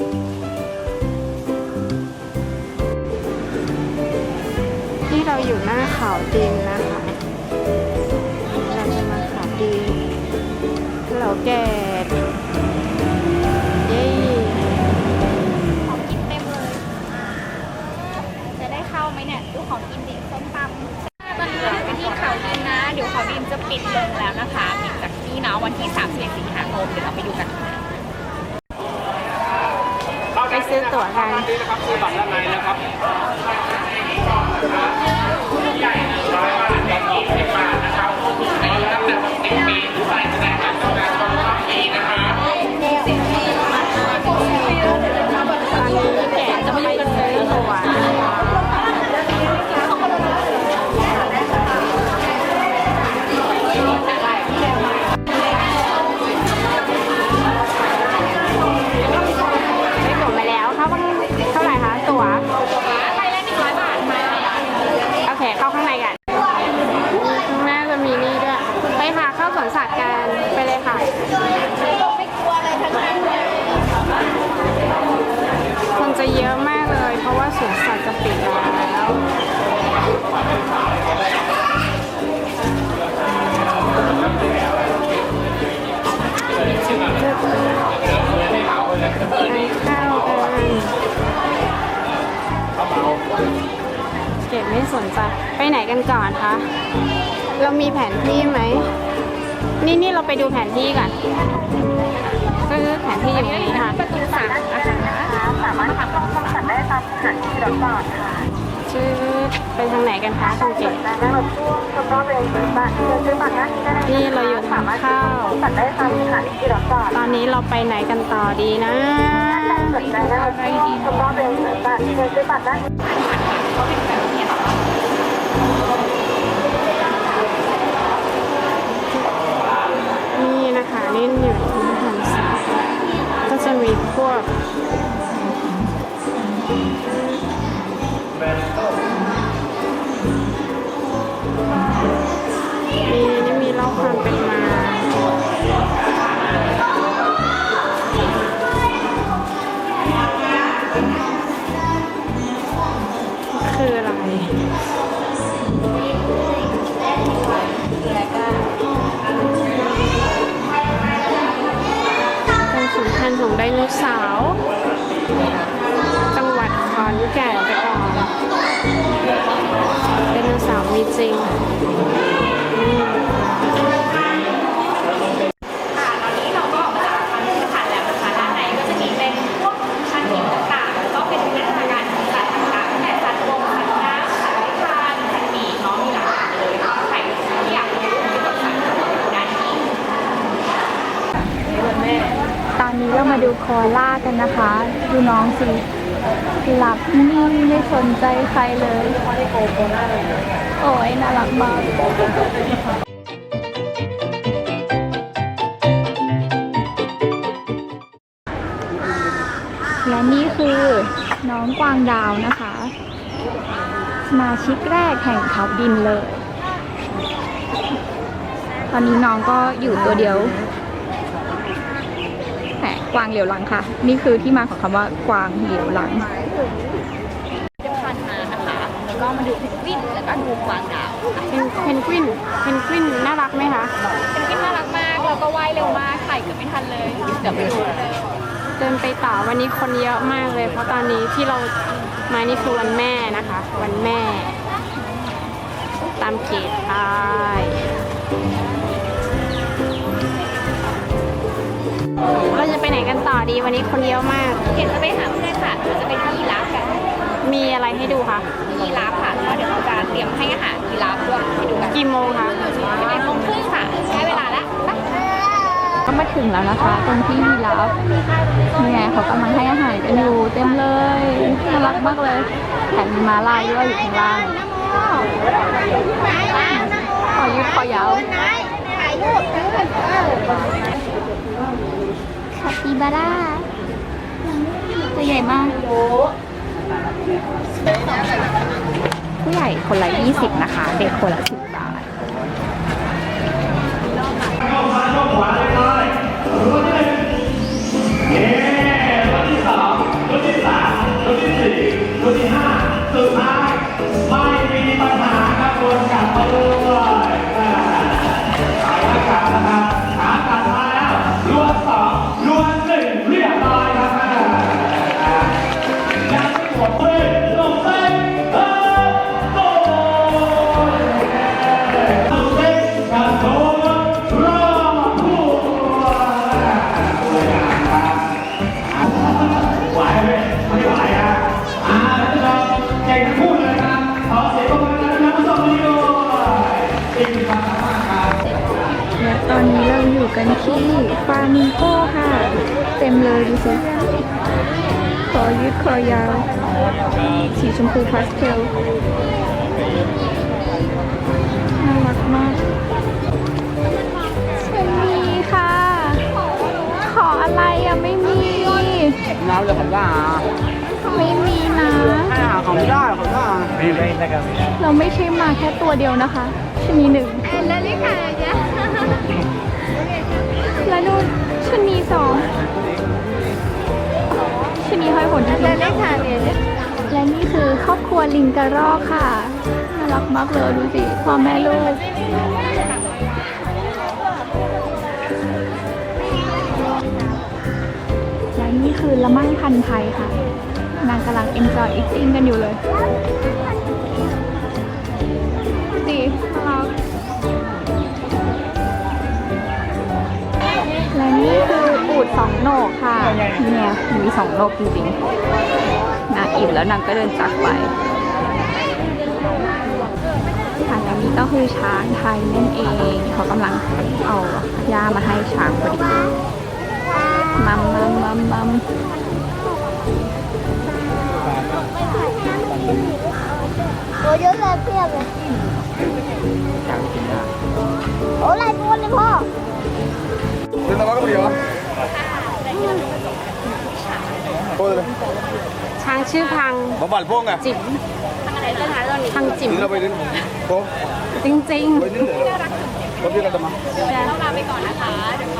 ที่เราอยู่หน้าเขาดินนะคะ เราจะมาเขาดินเราแก่เย้ของกินเต็มเลย จะได้เข้าไหมเนี่ย ดูของกินดิส้มตำตอนนี้เราอยู่ที่เขาดินนะ เดี๋ยวเขาดินจะปิดลงแล้วนะคะ ปิดจากที่เนาะวันที่ 31 สิงหาคม เดี๋ยวเราไปดูกันค่ะ ไปซื้ อตั๋วกัน เข้าสวนสัตว์กันไปเลยค่ะไม่กลัวอะไรทั้งนั้นเลยคนจะเยอะมากเลย เพราะว่าสวนสัตว์จะปิดแล้วข้ากันเก็บไม่สนใจไปไหนกันก่อนคะ เรามีแผนที่ไหม นี่นี่เราไปดูแผนที่ก่อนก็คือแผนที่อยู่นี้ค่ะประตูสามนะคะสามารถทำต้องสัตว์ได้ตามสถานที่รับฝากค่ะชื่อไปทางไหนกันคะคุณเก๋และนั่งรถพ่วงก็ต้องเป็นซื้อบัตรซื้อบัตรหน้าที่ได้นี่เราอยู่ทางเข้าสัตว์ได้ตามสถานที่รับฝากตอนนี้เราไปไหนกันต่อดีนะสนใจนั่งรถพ่วงก็ต้องเป็นซื้อบัตรซื้อบัตรได้ นี่อยู่ที่หันษาก็จะมีพวกนี่นี่มีเล่าความเป็นมาคืออะไร ไดโนเสาร์จังหวัดขอนแก่นไปก่อนไดโนเสาร์มีจริงอืม ค่ะตอนนี้เราก็ออกมาจากอาคารผู้ผ่านแล้วนะคะด้านในก็จะมีเป็นพวกชั้นหินต่างๆแล้วก็เป็นวิทยาการของสัตว์ต่างๆตั้งแต่สัตว์บกสัตว์น้ำสัตว์เลื้อยคลานสัตว์ปีกเนาะมีหลากหลายเลยใครที่อยากรู้เกี่ยวกับสัตว์ด้านนี้ ตอนนี้เรามาดูโค อล่ากันนะคะ ดูน้องสิหลับนิ่งไม่สนใจใครเลย โอ้ยน่ารักมากและนี่คือน้องกวางดาวนะคะ สมาชิกแรกแห่งเขาดินเลย ตอนนี้น้องก็อยู่ตัวเดียว กวางเหลียวหลังค่ะ นี่คือที่มาของคำว่ากวางเหลียวหลังจะพันมานะคะแล้วก็มาดูเพนกวินแล้วก็ดูกวางดาวค่ะเพนเพนกวินเพนกวินน่ารักไหมคะเพนกวินน่ารักมากแล้วก็ว่ายเร็วมากถ่ายเกือบไม่ทันเลยเดี๋ยวไปดูเลยเดินไปต่อวันนี้คนเยอะมากเลย เพราะตอนนี้ที่เรามานี่คือวันแม่นะคะ วันแม่ ตามเกตไป กันต่อดีวันนี้คนเยอะมากเห็นจะไปหาเพื่อนค่ะเราจะไปที่ยีราฟกันมีอะไรให้ดูคะยีราฟค่ะแล้วเดี๋ยวเราจะเตรียมให้อาหารยีราฟด้วยไปดูกันกี่โมงคะสิบเอ็ดโมงครึ่งค่ะใช้เวลาแล้วไปก็มาถึงแล้วนะคะ ตรงที่ยีราฟนี่ไงเขากำลังให้อาหารกันอยู่เต็มเลยน่ารักมากเลยแถมมีม้าลายด้วยอยู่ข้างล่างขอยืดคอยาวคาปิ บาร่า ตัวใหญ่มาก ผู้ใหญ่คนละ 20 นะคะ เด็กคนละ 10 กันที่ฟามิงโกค่ะ เต็มเลยดูสิคอยืดคอยาว สีชมพูพาสเทลน่ารักมากชะนีค่ะ ขออะไรอะไม่มี น้ำจะทำได้ไม่มีนะ อ่าของไม่ได้ของได้ไม่ได้นะครับเราไม่ใช่มาแค่ตัวเดียวนะคะชะนีหนึ่งแล้ว นี่ค่ะแล้วนู่นชะนีสองชะนีห้อยผลที่แล้วนี่ค่ะและนี่คือครอบครัวลิงกระรอกค่ะน่ารักมากเลยดูสิพ่อแม่ลูกและนี่คือละมั่งพันธุ์ไทยค่ะนางกำลัง enjoy eating กันอยู่เลย เนี่ยมีสองโหนกจริงๆนางอิ่มแล้วนางก็เดินจากไปค่ะและนี่ก็คือช้างไทยนั่นเองเขากำลังเอาหญ้ามาให้ช้างพอดีมัมมัมมัมมัมโอ้เยอะเลยเพียบเลย Cô rồi ช้างชื่อพัง Bỏ bản vuông à? จิ๋มพังจิ๋ม Đi ra bay đến Cô จริง Bay đến để Có biết là tầm à? ๆลาไปก่อนนะคะเดี๋ยวคราวหน้าเจอกันใหม่นะคะว่าจะไปที่ไหนนะ